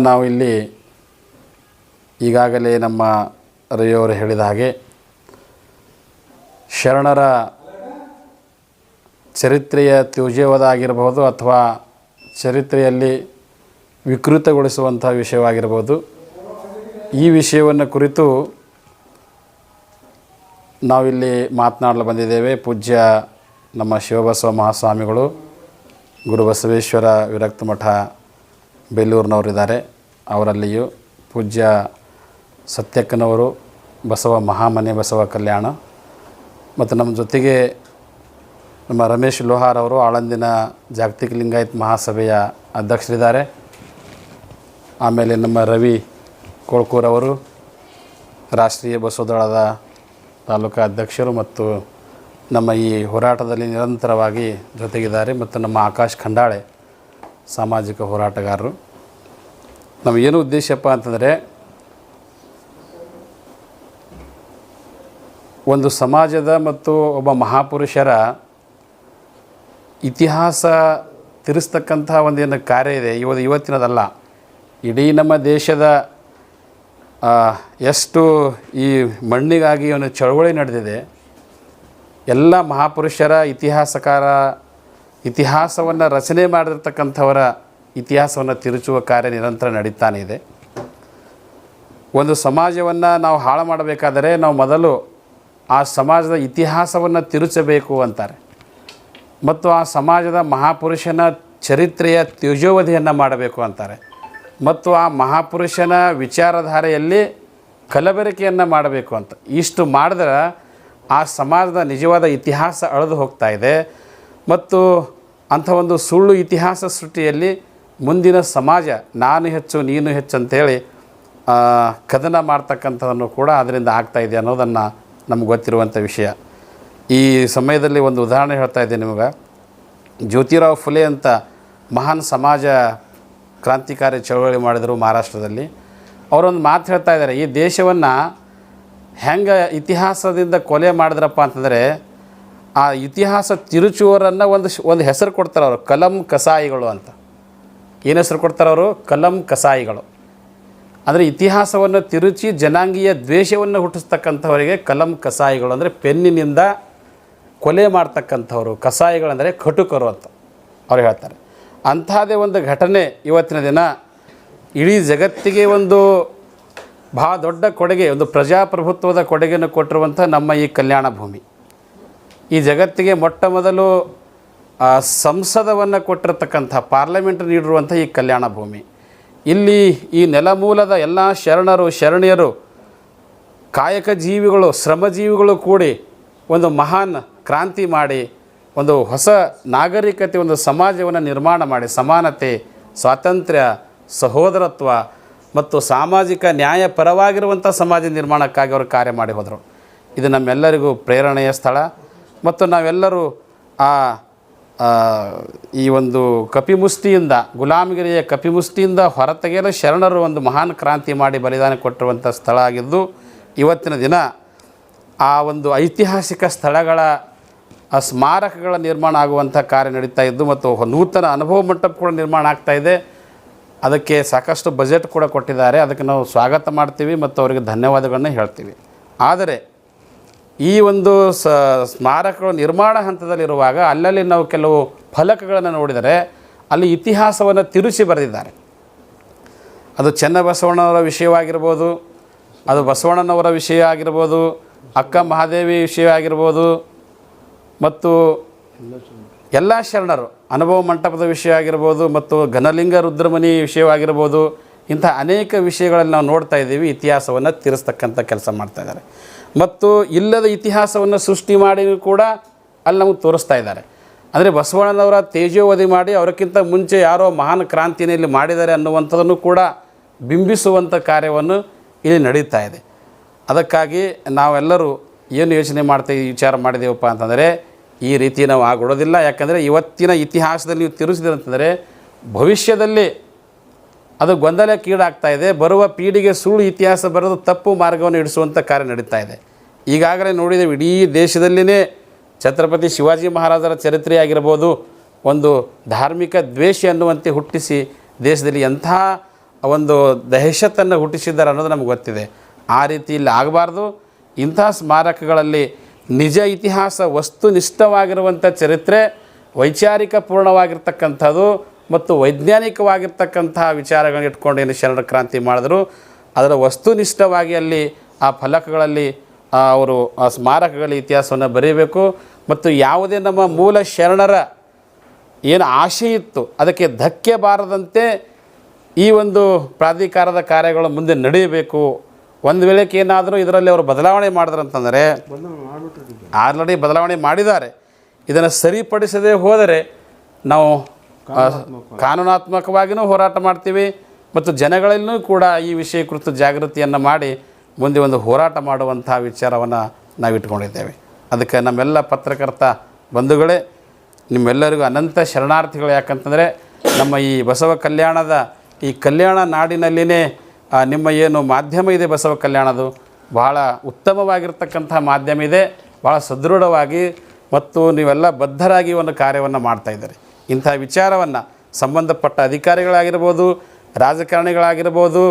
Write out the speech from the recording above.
ನಾವು ಇಲ್ಲಿ ಈಗಾಗಲೇ ನಮ್ಮ ರವಿಯವರು ಹೇಳಿದ ಹಾಗೆ ಶರಣರ ಚರಿತ್ರೆಯ ತ್ಯುಜ್ಯವದ ಆಗಿರಬಹುದು ಅಥವಾ ಚರಿತ್ರೆಯಲ್ಲಿ ವಿಕೃತಗೊಳಿಸುವಂಥ ವಿಷಯವಾಗಿರ್ಬೋದು. ಈ ವಿಷಯವನ್ನು ಕುರಿತು ನಾವಿಲ್ಲಿ ಮಾತನಾಡಲು ಬಂದಿದ್ದೇವೆ. ಪೂಜ್ಯ ನಮ್ಮ ಶಿವಬಸವ ಮಹಾಸ್ವಾಮಿಗಳು ಗುರುಬಸವೇಶ್ವರ ವಿರಕ್ತ ಮಠ ಬೆಲ್ಲೂರಿನವರಿದ್ದಾರೆ ಅವರಲ್ಲಿಯೂ ಪೂಜ್ಯ ಸತ್ಯಕ್ಕನವರು ಬಸವ ಮಹಾಮನೆ ಬಸವ ಕಲ್ಯಾಣ. ಮತ್ತು ನಮ್ಮ ಜೊತೆಗೆ ನಮ್ಮ ರಮೇಶ್ ಲೋಹಾರ್ ಅವರು ಆಳಂದಿನ ಜಾಗತಿಕ ಲಿಂಗಾಯತ್ ಮಹಾಸಭೆಯ ಅಧ್ಯಕ್ಷರಿದ್ದಾರೆ. ಆಮೇಲೆ ನಮ್ಮ ರವಿ ಕೋಳ್ಕೂರವರು ರಾಷ್ಟ್ರೀಯ ಬಸವದಳದ ತಾಲೂಕಾ ಅಧ್ಯಕ್ಷರು ಮತ್ತು ನಮ್ಮ ಈ ಹೋರಾಟದಲ್ಲಿ ನಿರಂತರವಾಗಿ ಜೊತೆಗಿದ್ದಾರೆ. ಮತ್ತು ನಮ್ಮ ಆಕಾಶ್ ಖಂಡಾಳೆ ಸಾಮಾಜಿಕ ಹೋರಾಟಗಾರರು. ನಮಗೇನು ಉದ್ದೇಶಪ್ಪ ಅಂತಂದರೆ, ಒಂದು ಸಮಾಜದ ಮತ್ತು ಒಬ್ಬ ಮಹಾಪುರುಷರ ಇತಿಹಾಸ ತಿರ್ಸ್ತಕ್ಕಂಥ ಒಂದೇನು ಕಾರ್ಯ ಇದೆ, ಇವತ್ತು ಇವತ್ತಿನದಲ್ಲ. ಇಡೀ ನಮ್ಮ ದೇಶದ ಎಷ್ಟು ಈ ಮಣ್ಣಿಗಾಗಿ ಒಂದು ಚಳವಳಿ ನಡೆದಿದೆ, ಎಲ್ಲ ಮಹಾಪುರುಷರ ಇತಿಹಾಸಕಾರ ಇತಿಹಾಸವನ್ನು ರಚನೆ ಮಾಡಿರ್ತಕ್ಕಂಥವರ ಇತಿಹಾಸವನ್ನು ತಿರುಚುವ ಕಾರ್ಯ ನಿರಂತರ ನಡೀತಾನೆ ಇದೆ. ಒಂದು ಸಮಾಜವನ್ನು ನಾವು ಹಾಳು ಮಾಡಬೇಕಾದರೆ ನಾವು ಮೊದಲು ಆ ಸಮಾಜದ ಇತಿಹಾಸವನ್ನು ತಿರುಚಬೇಕು ಅಂತಾರೆ. ಮತ್ತು ಆ ಸಮಾಜದ ಮಹಾಪುರುಷನ ಚರಿತ್ರೆಯ ತ್ಯಜೋವಧಿಯನ್ನು ಮಾಡಬೇಕು ಅಂತಾರೆ. ಮತ್ತು ಆ ಮಹಾಪುರುಷನ ವಿಚಾರಧಾರೆಯಲ್ಲಿ ಕಲಬೆರಕೆಯನ್ನು ಮಾಡಬೇಕು ಅಂತ. ಇಷ್ಟು ಮಾಡಿದ್ರೆ ಆ ಸಮಾಜದ ನಿಜವಾದ ಇತಿಹಾಸ ಅಳೆದು ಹೋಗ್ತಾ ಇದೆ. ಮತ್ತು ಅಂಥ ಒಂದು ಸುಳ್ಳು ಇತಿಹಾಸ ಸೃಷ್ಟಿಯಲ್ಲಿ ಮುಂದಿನ ಸಮಾಜ ನಾನು ಹೆಚ್ಚು ನೀನು ಹೆಚ್ಚು ಅಂತೇಳಿ ಆ, ಕದನ ಮಾಡ್ತಕ್ಕಂಥದ್ದನ್ನು ಕೂಡ ಅದರಿಂದ ಆಗ್ತಾಯಿದೆ ಅನ್ನೋದನ್ನು ನಮ್ಗೆ ಗೊತ್ತಿರುವಂಥ ವಿಷಯ. ಈ ಸಮಯದಲ್ಲಿ ಒಂದು ಉದಾಹರಣೆ ಹೇಳ್ತಾ ಇದ್ದೀನಿ ನಿಮಗೆ. ಜ್ಯೋತಿರಾವ್ ಫುಲೆ ಅಂತ ಮಹಾನ್ ಸಮಾಜ ಕ್ರಾಂತಿಕಾರಿ ಚಳವಳಿ ಮಾಡಿದರು ಮಹಾರಾಷ್ಟ್ರದಲ್ಲಿ. ಅವರೊಂದು ಮಾತು ಹೇಳ್ತಾ ಇದ್ದಾರೆ ಈ ದೇಶವನ್ನು ಹೆಂಗೆ ಇತಿಹಾಸದಿಂದ ಕೊಲೆ ಮಾಡಿದ್ರಪ್ಪ ಅಂತಂದರೆ ಆ ಇತಿಹಾಸ ತಿರುಚುವರನ್ನು ಒಂದು ಒಂದು ಹೆಸರು ಕೊಡ್ತಾರೆ ಅವರು, ಕಲಂ ಕಸಾಯಿಗಳು ಅಂತ. ಏನು ಹೆಸರು ಕೊಡ್ತಾರೆ ಅವರು? ಕಲಂ ಕಸಾಯಿಗಳು. ಅಂದರೆ ಇತಿಹಾಸವನ್ನು ತಿರುಚಿ ಜನಾಂಗೀಯ ದ್ವೇಷವನ್ನು ಹುಟ್ಟಿಸ್ತಕ್ಕಂಥವರಿಗೆ ಕಲಂ ಕಸಾಯಿಗಳು ಅಂದರೆ ಪೆನ್ನಿನಿಂದ ಕೊಲೆ ಮಾಡ್ತಕ್ಕಂಥವರು. ಕಸಾಯಿಗಳಂದರೆ ಕಟುಕರು ಅಂತ ಅವ್ರು ಹೇಳ್ತಾರೆ. ಅಂಥದ್ದೇ ಒಂದು ಘಟನೆ ಇವತ್ತಿನ ದಿನ ಇಡೀ ಜಗತ್ತಿಗೆ ಒಂದು ಭಾಳ ದೊಡ್ಡ ಕೊಡುಗೆ, ಒಂದು ಪ್ರಜಾಪ್ರಭುತ್ವದ ಕೊಡುಗೆಯನ್ನು ಕೊಟ್ಟಿರುವಂಥ ನಮ್ಮ ಈ ಕಲ್ಯಾಣ ಭೂಮಿ. ಈ ಜಗತ್ತಿಗೆ ಮೊಟ್ಟ ಮೊದಲು ಸಂಸದವನ್ನು ಕೊಟ್ಟಿರತಕ್ಕಂಥ ಪಾರ್ಲಿಮೆಂಟ್ ನೀಡಿರುವಂಥ ಈ ಕಲ್ಯಾಣ ಭೂಮಿ. ಇಲ್ಲಿ ಈ ನೆಲಮೂಲದ ಎಲ್ಲ ಶರಣರು, ಶರಣಿಯರು, ಕಾಯಕ ಜೀವಿಗಳು ಶ್ರಮಜೀವಿಗಳು ಕೂಡಿ ಒಂದು ಮಹಾನ್ ಕ್ರಾಂತಿ ಮಾಡಿ, ಒಂದು ಹೊಸ ನಾಗರಿಕತೆ, ಒಂದು ಸಮಾಜವನ್ನು ನಿರ್ಮಾಣ ಮಾಡಿ, ಸಮಾನತೆ, ಸ್ವಾತಂತ್ರ್ಯ, ಸಹೋದರತ್ವ ಮತ್ತು ಸಾಮಾಜಿಕ ನ್ಯಾಯ ಪರವಾಗಿರುವಂಥ ಸಮಾಜ ನಿರ್ಮಾಣಕ್ಕಾಗಿ ಅವರು ಕಾರ್ಯ ಮಾಡಿ ಹೋದರು. ಇದು ನಮ್ಮೆಲ್ಲರಿಗೂ ಪ್ರೇರಣೆಯ ಸ್ಥಳ. ಮತ್ತು ನಾವೆಲ್ಲರೂ ಆ ಈ ಒಂದು ಕಪಿಮುಷ್ಟಿಯಿಂದ, ಗುಲಾಮಗಿರಿಯ ಕಪಿಮುಷ್ಟಿಯಿಂದ ಹೊರತೆಗೆಯಲು ಶರಣರು ಒಂದು ಮಹಾನ್ ಕ್ರಾಂತಿ ಮಾಡಿ ಬಲಿದಾನ ಕೊಟ್ಟಿರುವಂಥ ಸ್ಥಳ ಆಗಿದ್ದು, ಇವತ್ತಿನ ದಿನ ಆ ಒಂದು ಐತಿಹಾಸಿಕ ಸ್ಥಳಗಳ ಸ್ಮಾರಕಗಳ ನಿರ್ಮಾಣ ಆಗುವಂಥ ಕಾರ್ಯ ನಡೀತಾ ಇದ್ದು ಮತ್ತು ನೂತನ ಅನುಭವ ಮಂಟಪ ಕೂಡ ನಿರ್ಮಾಣ ಆಗ್ತಾ ಇದೆ. ಅದಕ್ಕೆ ಸಾಕಷ್ಟು ಬಜೆಟ್ ಕೂಡ ಕೊಟ್ಟಿದ್ದಾರೆ. ಅದಕ್ಕೆ ನಾವು ಸ್ವಾಗತ ಮಾಡ್ತೀವಿ ಮತ್ತು ಅವರಿಗೆ ಧನ್ಯವಾದಗಳನ್ನ ಹೇಳ್ತೀವಿ. ಆದರೆ ಈ ಒಂದು ಸ, ಸ್ಮಾರಕಗಳು ನಿರ್ಮಾಣ ಹಂತದಲ್ಲಿರುವಾಗ ಅಲ್ಲಲ್ಲಿ ನಾವು ಕೆಲವು ಫಲಕಗಳನ್ನು ನೋಡಿದರೆ ಅಲ್ಲಿ ಇತಿಹಾಸವನ್ನು ತಿರುಚಿ ಬರೆದಿದ್ದಾರೆ. ಅದು ಚೆನ್ನಬಸವಣ್ಣನವರ ವಿಷಯವಾಗಿರ್ಬೋದು, ಅದು ಬಸವಣ್ಣನವರ ವಿಷಯ ಆಗಿರ್ಬೋದು ಅಕ್ಕ ಮಹಾದೇವಿ ವಿಷಯ ಆಗಿರ್ಬೋದು ಮತ್ತು ಎಲ್ಲ ಶರಣರು ಅನುಭವ ಮಂಟಪದ ವಿಷಯ ಆಗಿರ್ಬೋದು ಮತ್ತು ಘನಲಿಂಗ ರುದ್ರಮನಿ ವಿಷಯವಾಗಿರ್ಬೋದು ಇಂಥ ಅನೇಕ ವಿಷಯಗಳಲ್ಲಿ ನಾವು ನೋಡ್ತಾ ಇದ್ದೀವಿ, ಇತಿಹಾಸವನ್ನು ತೀರಿಸ್ತಕ್ಕಂಥ ಕೆಲಸ ಮಾಡ್ತಾ ಇದ್ದಾರೆ. ಮತ್ತು ಇಲ್ಲದ ಇತಿಹಾಸವನ್ನು ಸೃಷ್ಟಿ ಮಾಡಿ ಕೂಡ ಅಲ್ಲಿ ನಮಗೆ ತೋರಿಸ್ತಾ ಇದ್ದಾರೆ. ಅಂದರೆ ಬಸವಣ್ಣನವರ ತೇಜೋವಧಿ ಮಾಡಿ ಅವರಕ್ಕಿಂತ ಮುಂಚೆ ಯಾರೋ ಮಹಾನ್ ಕ್ರಾಂತಿನಲ್ಲಿ ಮಾಡಿದ್ದಾರೆ ಅನ್ನುವಂಥದ್ದನ್ನು ಕೂಡ ಬಿಂಬಿಸುವಂಥ ಕಾರ್ಯವನ್ನು ಇಲ್ಲಿ ನಡೀತಾ ಇದೆ. ಅದಕ್ಕಾಗಿ ನಾವೆಲ್ಲರೂ ಏನು ಯೋಚನೆ ಮಾಡ್ತಾ ವಿಚಾರ ಮಾಡಿದೆವಪ್ಪ ಅಂತಂದರೆ, ಈ ರೀತಿ ನಾವು ಆಗೊಡೋದಿಲ್ಲ ಯಾಕಂದರೆ ಇವತ್ತಿನ ಇತಿಹಾಸದಲ್ಲಿ ನೀವು ತಿರುಸಿದ್ರಂತಂದರೆ ಭವಿಷ್ಯದಲ್ಲಿ ಅದು ಗೊಂದಲಕ್ಕೀಡಾಗ್ತಾ ಇದೆ. ಬರುವ ಪೀಳಿಗೆ ಸುಳ್ಳು ಇತಿಹಾಸ ಬರೆದು ತಪ್ಪು ಮಾರ್ಗವನ್ನು ಇಡಿಸುವಂಥ ಕಾರ್ಯ ನಡೀತಾ ಇದೆ. ಈಗಾಗಲೇ ನೋಡಿದ್ದೇವೆ, ಇಡೀ ದೇಶದಲ್ಲಿನೇ ಛತ್ರಪತಿ ಶಿವಾಜಿ ಮಹಾರಾಜರ ಚರಿತ್ರೆಯಾಗಿರ್ಬೋದು, ಒಂದು ಧಾರ್ಮಿಕ ದ್ವೇಷ ಅನ್ನುವಂತೆ ಹುಟ್ಟಿಸಿ ದೇಶದಲ್ಲಿ ಎಂಥ ಒಂದು ದಹಶತ್ತನ್ನು ಹುಟ್ಟಿಸಿದ್ದಾರೆ ಅನ್ನೋದು ನಮಗೆ ಗೊತ್ತಿದೆ. ಆ ರೀತಿ ಇಲ್ಲಿ ಆಗಬಾರ್ದು. ಇಂಥ ಸ್ಮಾರಕಗಳಲ್ಲಿ ನಿಜ ಇತಿಹಾಸ ವಸ್ತುನಿಷ್ಠವಾಗಿರುವಂಥ ಚರಿತ್ರೆ ವೈಚಾರಿಕ ಪೂರ್ಣವಾಗಿರ್ತಕ್ಕಂಥದ್ದು ಮತ್ತು ವೈಜ್ಞಾನಿಕವಾಗಿರ್ತಕ್ಕಂತಹ ವಿಚಾರಗಳನ್ನ ಇಟ್ಕೊಂಡು ಏನು ಶರಣ ಕ್ರಾಂತಿ ಮಾಡಿದ್ರು. ಅದರ ವಸ್ತುನಿಷ್ಠವಾಗಿ ಅಲ್ಲಿ ಆ ಫಲಕಗಳಲ್ಲಿ ಅವರು ಆ ಸ್ಮಾರಕಗಳ ಇತಿಹಾಸವನ್ನು ಬರೀಬೇಕು. ಮತ್ತು ಯಾವುದೇ ನಮ್ಮ ಮೂಲ ಶರಣರ ಏನು ಆಶೆ ಇತ್ತು ಅದಕ್ಕೆ ಧಕ್ಕೆ ಬಾರದಂತೆ ಈ ಒಂದು ಪ್ರಾಧಿಕಾರದ ಕಾರ್ಯಗಳು ಮುಂದೆ ನಡೆಯಬೇಕು. ಒಂದು ವೇಳೆಗೆ ಏನಾದರೂ ಇದರಲ್ಲಿ ಅವರು ಬದಲಾವಣೆ ಮಾಡಿದ್ರು ಅಂತಂದರೆ ಆಲ್ರೆಡಿ ಬದಲಾವಣೆ ಮಾಡಿದ್ದಾರೆ. ಇದನ್ನು ಸರಿಪಡಿಸದೇ ಹೋದರೆ ನಾವು ಕಾನೂನಾತ್ಮಕವಾಗಿಯೂ ಹೋರಾಟ ಮಾಡ್ತೀವಿ ಮತ್ತು ಜನಗಳಲ್ಲೂ ಕೂಡ ಈ ವಿಷಯ ಕುರಿತು ಜಾಗೃತಿಯನ್ನು ಮಾಡಿ ಮುಂದೆ ಒಂದು ಹೋರಾಟ ಮಾಡುವಂಥ ವಿಚಾರವನ್ನು ನಾವು ಇಟ್ಕೊಂಡಿದ್ದೇವೆ ಅದಕ್ಕೆ ನಮ್ಮೆಲ್ಲ ಪತ್ರಕರ್ತ ಬಂಧುಗಳೇ, ನಿಮ್ಮೆಲ್ಲರಿಗೂ ಅನಂತ ಶರಣಾರ್ಥಿಗಳು. ಯಾಕಂತಂದರೆ ನಮ್ಮ ಈ ಬಸವ ಕಲ್ಯಾಣದ ಈ ಕಲ್ಯಾಣ ನಾಡಿನಲ್ಲಿಯೇ ನಿಮ್ಮ ಏನು ಮಾಧ್ಯಮ ಇದೆ ಬಸವ ಕಲ್ಯಾಣದು. ಬಹಳ ಉತ್ತಮವಾಗಿರ್ತಕ್ಕಂಥ ಮಾಧ್ಯಮ ಇದೆ. ಭಾಳ ಸದೃಢವಾಗಿ ಮತ್ತು ನೀವೆಲ್ಲ ಬದ್ಧರಾಗಿ ಒಂದು ಕಾರ್ಯವನ್ನು ಮಾಡ್ತಾಯಿದ್ದಾರೆ ಇಂಥ ವಿಚಾರವನ್ನು ಸಂಬಂಧಪಟ್ಟ ಅಧಿಕಾರಿಗಳಾಗಿರ್ಬೋದು ರಾಜಕಾರಣಿಗಳಾಗಿರ್ಬೋದು